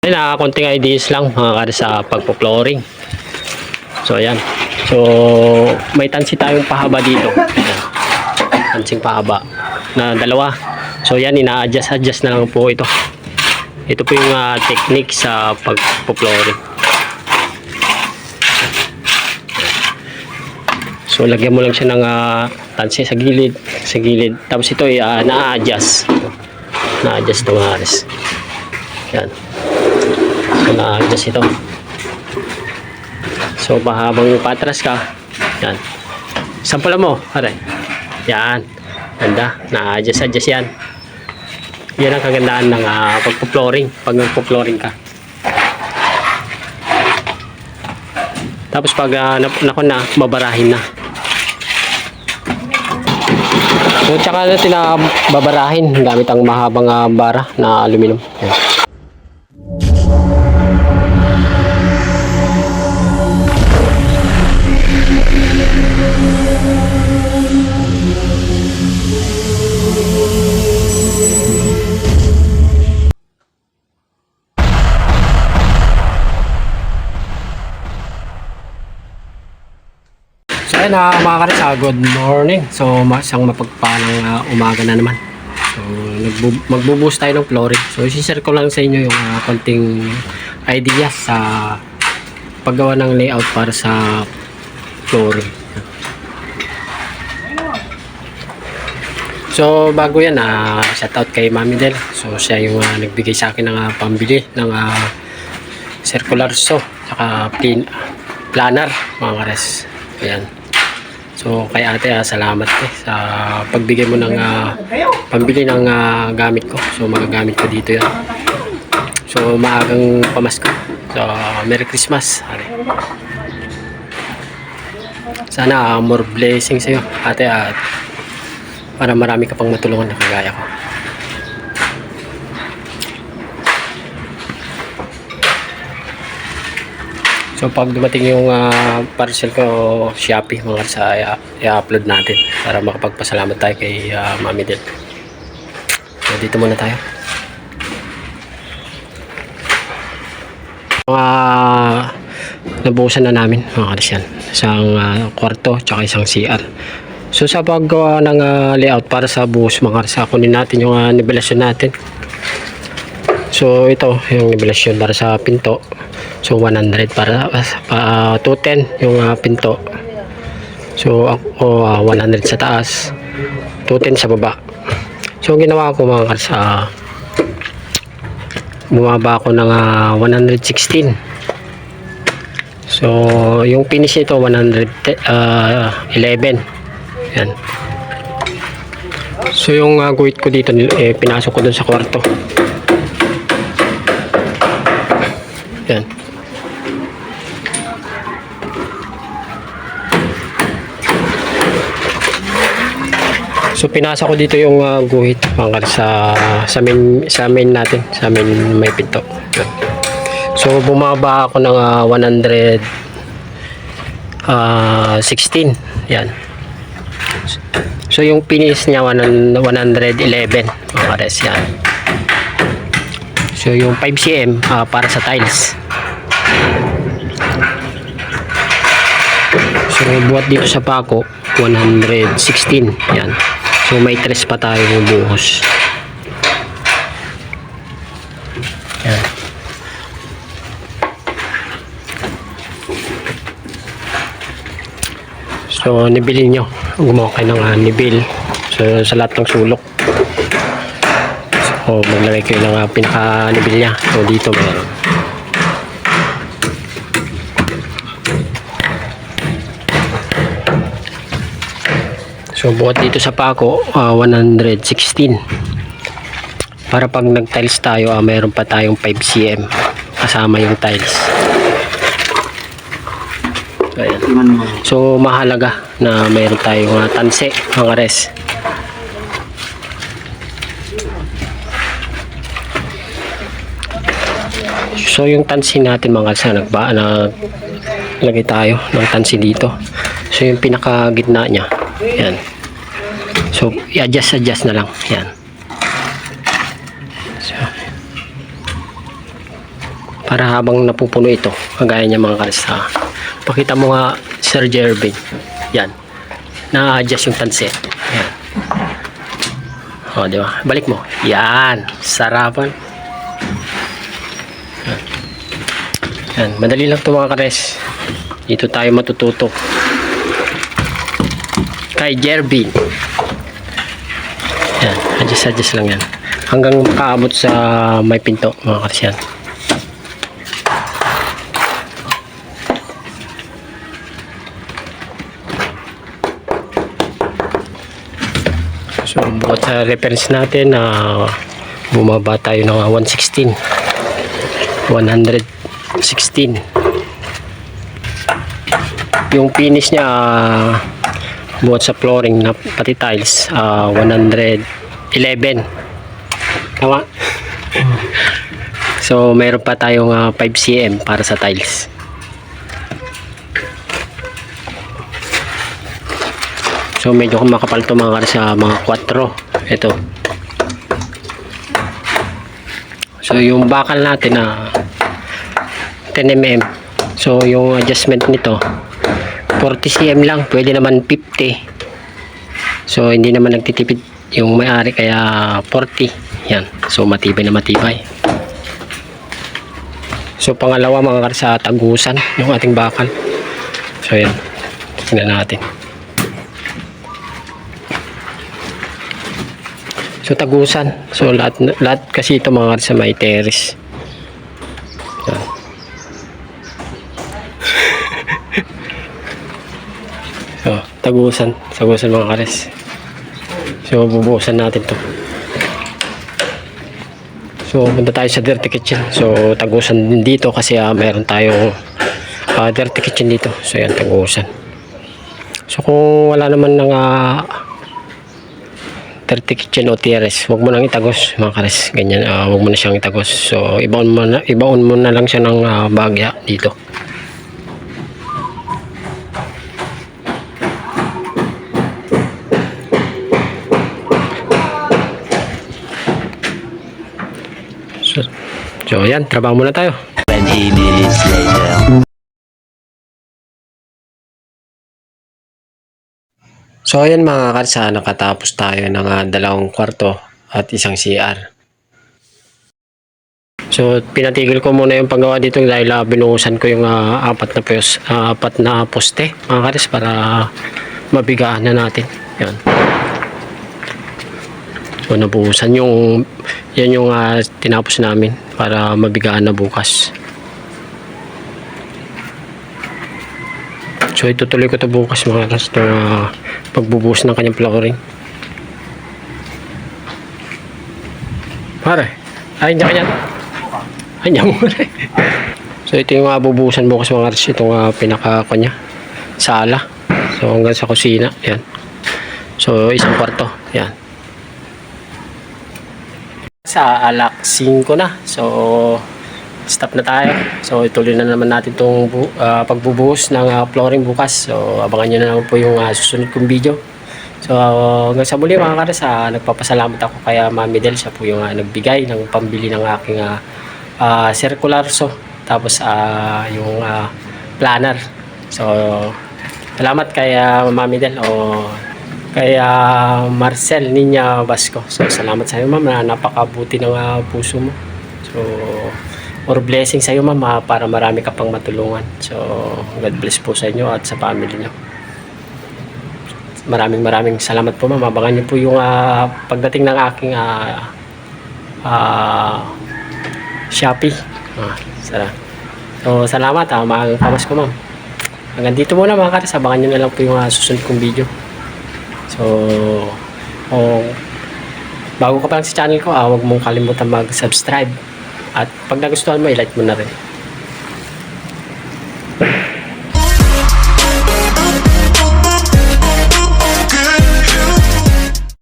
Ayun, na konting ideas lang mga kare sa pagpo-flooring. So ayan. So may tansi tayong pahaba dito. Ayan. Tansing pahaba na dalawa. So yan ina-adjust adjust na lang po ito. Ito po yung ah, technique sa pagpo-flooring. So lagyan mo lang siya ng ah, tansi sa gilid, sa gilid. Tapos ito ay ah, na-adjust. Na-adjust ito mga kares. So, na-adjust ito. So, pahabang patras ka, yan. Sampala mo, pare. Yan. Ganda. Na-adjust, adjust yan. Yan ang kagandaan ng uh, pagpo-flooring. Pag nagpo-flooring ka. Tapos pag uh, nako na, babarahin na. So, tsaka natin na babarahin gamit ang mahabang ah, bara na aluminum. Yan. So ayun na mga karis, ah, good morning. So isang mapagpalang ah, umaga na naman. So magbubuhos tayo ng flooring. So isi-share ko lang sa inyo yung ah, konting ideas sa paggawa ng layout para sa flooring. So bago yan, ah, shout out kay Mami Del. So siya yung ah, nagbigay sa akin ng ah, pambili ng ah, circular saw saka pin planner mga kares. Ayan. So kay ate ah, salamat eh, sa pagbigay mo ng ah, pambili ng ah, gamit ko. So magagamit ko dito yan. So maagang pamasko. So Merry Christmas. Ate. Sana ah, more blessings sa'yo ate at para marami ka pang matulungan na kagaya ko. So pag dumating yung ah, parcel ko Shopee mga sa i-upload natin para makapagpasalamat tayo kay ah, Mami Del. So dito muna tayo. Mga nabuhusan na namin mga yan. Isang ah, kwarto tsaka isang CR. So sa paggawa ng ah, layout para sa buhos mga kalis, kunin natin yung uh, nivelasyon natin. So ito yung nivelasyon para sa pinto. So 100 para uh, 210 yung ah, pinto. So ako ah, 100 sa taas, 210 sa baba. So ang ginawa ko mga kars, ah, bumaba ako ng ah, 116. So yung finish nito 111. Yan. So yung uh, guhit ko dito eh, pinasok ko dun sa kwarto. Yan. So pinasa ko dito yung uh, guhit mga sa sa main sa main natin, sa main may pinto. So bumaba ako ng ah, 100 ah 16. Yan. So yung finish niya 100 111 mga kares yan. So yung 5 cm ah, para sa tiles. So buhat dito sa pako 116. Yan. So may tres pa tayong buhos. Yan. So nibili nyo. Gumawa kayo ng uh, nibil. So sa lahat ng sulok. So maglagay kayo ng uh, pinaka-nibil niya. So dito meron. So buhat dito sa pako ah, 116. Para pag nag-tiles tayo, ah, mayroon pa tayong 5 cm kasama yung tiles. Ayan. So mahalaga na mayroon tayong uh, tanse, mga res. So yung tansi natin mga kalsa, nagba, nag, lagay tayo ng tansi dito. So yung pinaka gitna niya, yan. So i-adjust adjust na lang, yan. So, para habang napupuno ito kagaya niya mga kares ha. pakita mo nga Sir Jervin yan na-adjust yung tanse yan o di ba balik mo yan sarapan yan madali lang to mga kares. Dito tayo matututo. Kay Jervin. Yan adjust adjust lang yan. Hanggang makaabot sa may pinto mga kares yan. So, bukod sa reference natin na bumaba tayo ng 116. 16 yung finish niya ah, uh, buhat sa flooring na pati tiles ah, uh, 111 tama? So meron pa tayong ah, uh, 5cm para sa tiles. So medyo kumakapal to mga kar sa mga 4 ito. So yung bakal natin na uh, 10mm so yung adjustment nito 40cm lang pwede naman 50 so hindi naman nagtitipid yung may-ari kaya 40 yan. So matibay na matibay. So pangalawa mga sa tagusan yung ating bakal. So yan. Tingnan natin. So tagusan. So lahat, lahat kasi ito mga kar sa may terrace. Tagusan, tagusan mga kares. So bubuhusan natin to. So punta tayo sa dirty kitchen. So tagusan din dito kasi ah, meron tayong ah, dirty kitchen dito. So yan tagusan. So kung wala naman nang ah, 30 kitchen o terrace, wag mo nang itagos mga kares. Ganyan, ah, wag mo na siyang itagos. So, ibaon mo na, ibaon mo na lang siya ng ah, bagya dito. So yan, trabaho muna tayo. 20 minutes later. So ayan mga karsa, nakatapos tayo ng ah, dalawang kwarto at isang CR. So pinatigil ko muna yung paggawa dito dahil uh, binuhusan ko yung ah, apat na pos, ah, apat na poste mga kares para mabigaan na natin. Yan. So nabuhusan yung yan yung ah, tinapos namin para mabigaan na bukas. So itutuloy ko to bukas mga kares itong ah, pagbubuhos ng kanyang flooring. Pare, ay hindi kanya. Ay, hindi mo. So ito yung uh, bukas mga kares itong uh, pinaka kanya sala. So hanggang sa kusina, yan. So isang kwarto, yan. Sa alak 5 na. So stop na tayo. So ituloy na naman natin itong ah, pagbubuhos ng ah, flooring bukas. So abangan nyo na lang po yung ah, susunod kong video. So hanggang sa muli mga kares, ah, nagpapasalamat ako kay ah, Mami Del. Siya po yung ah, nagbigay ng pambili ng aking ah, ah, circular so tapos ah, yung ah, planner. So salamat kay ah, Mami Del o kay ah, Marcel Ninya Basco. So salamat sa iyo ma'am na napakabuti ng ah, puso mo. So or blessing sa iyo ma'am ah, para marami ka pang matulungan. So God bless po sa inyo at sa family niyo. Maraming maraming salamat po ma'am. Abangan niyo po yung ah, pagdating ng aking ah, ah, Shopee. Ah, sala- so salamat ah, maagang pamas ko ma'am. Hanggang dito muna mga kares, abangan nyo na lang po yung ah, susunod kong video. So, oh, bago ka pa lang sa channel ko, ah, huwag mong kalimutan mag-subscribe. At pag nagustuhan mo, i-like mo na rin.